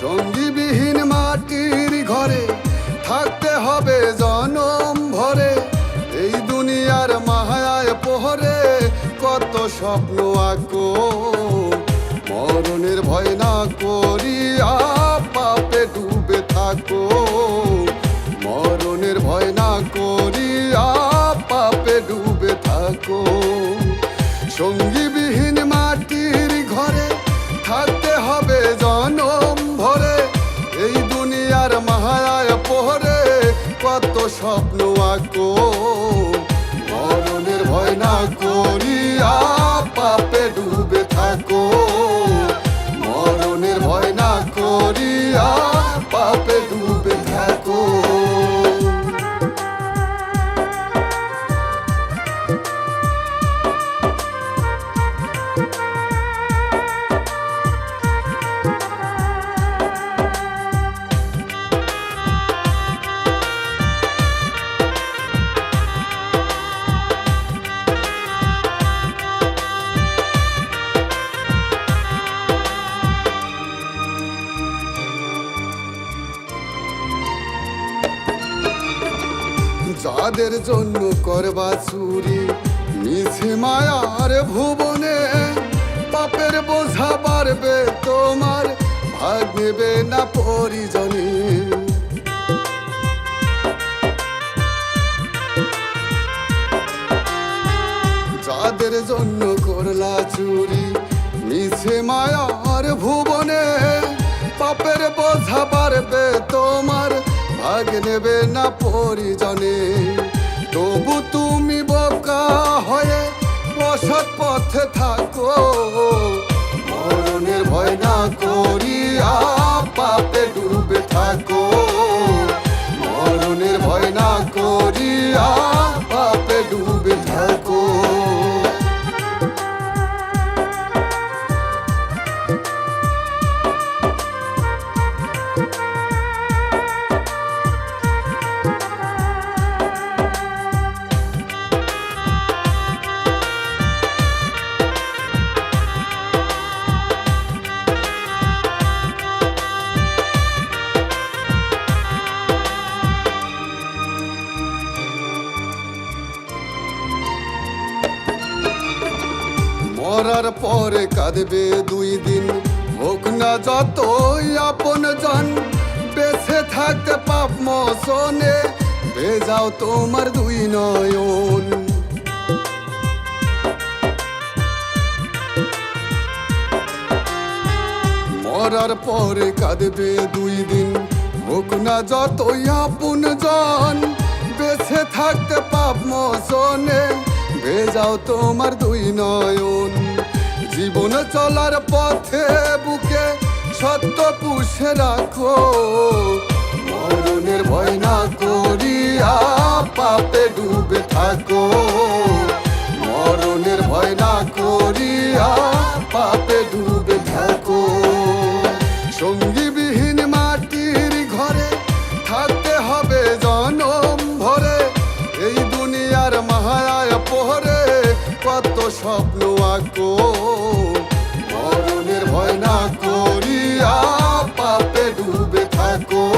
সঙ্গীবিহীন মাটির ঘরে থাকতে হবে জনম ভরে। এই দুনিয়ার মাহায় পোহরে কত স্বপ্ন আঁকো। মরণের ভয় না করিয়া পাপে ডুবে থাকো। মরণের ভয় না করিয়া পাপে ডুবে থাকো। সঙ্গী দুনিয়ার পরে কত স্বপ্ন আঁকো। মরণের ভয় না করিয়া পাপে ডুবে যাদের জন্য করবা চুরি। মিছে মায়ার ভুবনে পাপের বোঝা বাড়বে তোমার। ভাগ নেবে না পরিজনে। যাদের জন্য করলা চুরি মিছে মায়ার ভুবনে পাপের বোঝা বাড়বে তোমার। ভাগ নেবে না পরিজনে। তবু তুমি বোকা হয়ে অসৎ পথে থাকো। মরার পরে কাঁদবে দুই দিন। হোক না যতই আপন জন, বেঁচে থাকতে পাপ মশনে ভেজাও তোমার দুই নয়ন। মরার পরে কাঁদবে দুই দিন। হোক না যতই আপন জন, বেঁচে থাকতে পাপ মশনে যাও তোমার দুই নয়ন। জীবন চলার পথে বুকে সত্য পুষে রাখো। মরণের ভয় না করিয়া পাপে ডুবে থাকো। মরণের ভয় না করিয়া পাপে ডুবে থাকো। সঙ্গীবিহীন মাটির তো স্বপ্ন আঁকো। মরণের ভয় না করিয়া পাপে ডুবে থাকো।